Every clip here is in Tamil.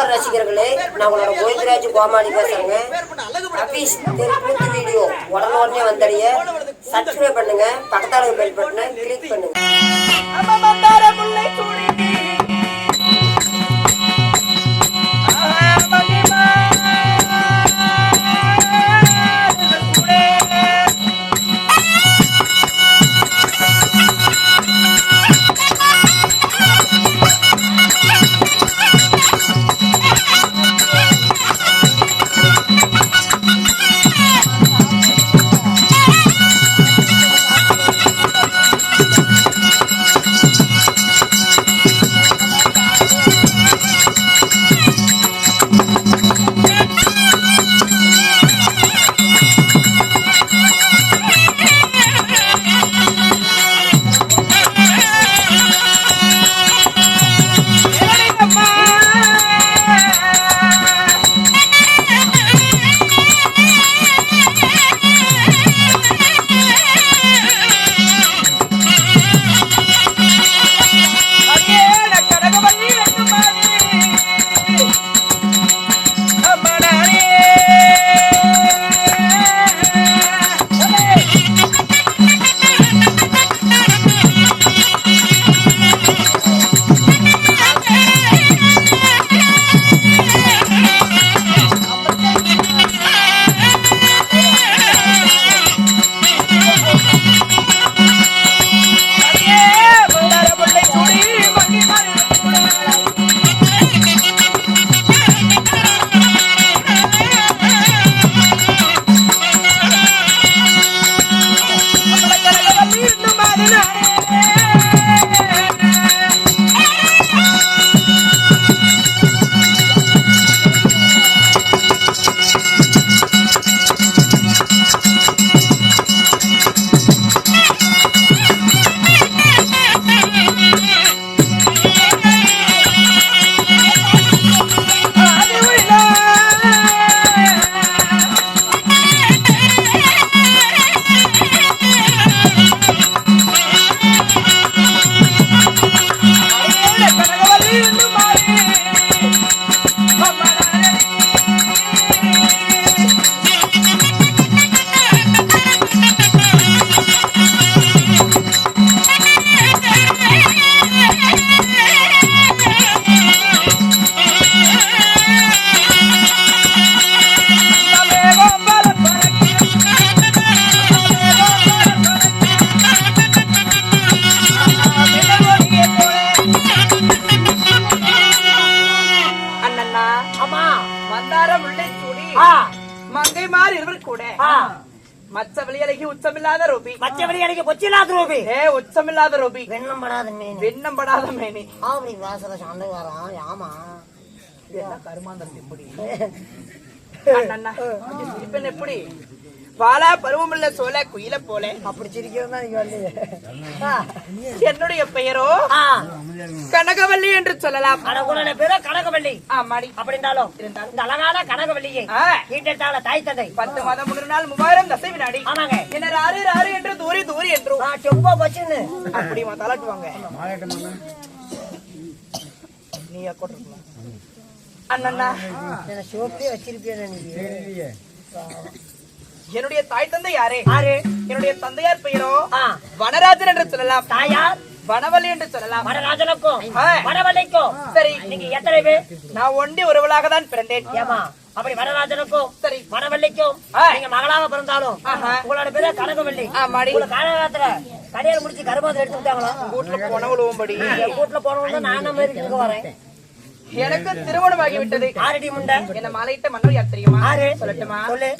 நமஸ்கார் ரசிகர்களே நான் உங்களோட கோவிந்தராஜ் கோமாளி பேசுறேங்க அபீஸ் தெருக்கூத்து வீடியோ உடனே உடனே வந்தடைய சப்ஸ்கிரைப் பண்ணுங்க பக்கத்தால பெல் பட்டனை கிளிக் பண்ணுங்க রে மச்ச வெளியலகி உச்சமில்லாத ரூபி. மற்றபடி எனக்கு கொச்சிலாத் ரூபி. ஏ உச்சமில்லாத ரூபி. வெண்ணம் படாத மீன். வெண்ணம் படாத மேனி. ஆவணி வாசல சண்டை வரான் ஆமா. என்ன கருமாந்தரம் எப்படி எப்படி? பாலா பருவமுள்ள சோல குயில போல. அப்படி சிரிக்கிறது தான் நீங்க வந்து என்னுடைய பெயரோ? கனகவல்லி என்று சொல்லலாம். கனகுலன பேர கனகவல்லி. ஆமாடி. அப்படி இருந்தாலும் இந்த அழகான கனகவல்லியை ஆ, ஈட்டெடுத்தால தாய் தந்தை. பத்து மாதம் முதல் நாள் மூவாயிரம் தசை வினாடி. ஆமாங்க. என்ன ராறு ராறு என்று தூரி தூரி என்றும் நான் செப்பா வச்சுன்னு அப்படி தலாட்டுவாங்க. நீ அண்ணன்னா என்ன சிவப்பே வச்சிருப்பேன் நீங்க என்னுடைய தாய் தந்தை யாரே? ஆறு என்னுடைய தந்தையார் பெயரோ? வனராஜன் என்று சொல்லலாம். தாயார்? வனவல்லி என்று சொல்லலாம். வடராஜனுக்கும் ஆ. வடவல்லிக்கும் சரி. நீங்க எத்தனை பேர்? நான் ஒண்டி ஒருவளாக தான் பிறந்தேன். ஏமா அப்படி வடராஜனுக்கும் சரி. ஆ. நீங்க மகளாக பிறந்தாலும். உங்களோட பேரு ஆமாடி உங்களை காலகாலத்துல கடையால் முடிச்சு கருமாதிரி எடுத்து விட்டாங்களா வீட்டுல போன உழுவும்படி என் வீட்டுல போனவங்க நான் நம்ம வீட்டுக்கு வரேன். எனக்கு திருமணம் ஆகிவிட்டது ஆரடி முண்டை. என்ன மாலையிட்ட மன்னர் யார் தெரியுமா? சொல்லட்டுமா? சொல்லு.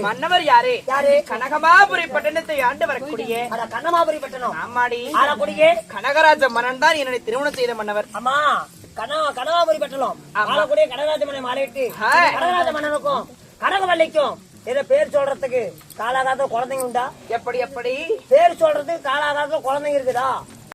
மன்னவர் யாரு? யாரு? கனகமாபுரி பட்டணத்தை ஆண்டு வரக்கூடிய அத கண்ணமாபுரி பட்டணம். ஆமாடி. ஆலக்குடியே கனகராஜ மன்னன் தான் என்னை திருமணம் செய்த மன்னவர். அம்மா கன கனகாபுரி பட்டணம். ஆமா. ஆலக்குடியே கடகராஜ மன்னன் மாலையிட்டு. ஹாய். கடகராஜ மன்னனுக்கும் கனகவல்லிக்கும் ஏதோ பேர் சொல்றதுக்கு காலாகாத குழந்தைங்க உண்டா? எப்படி எப்படி? பேர் சொல்றதுக்கு காலாகாத குழந்தைங்க இருக்குதா?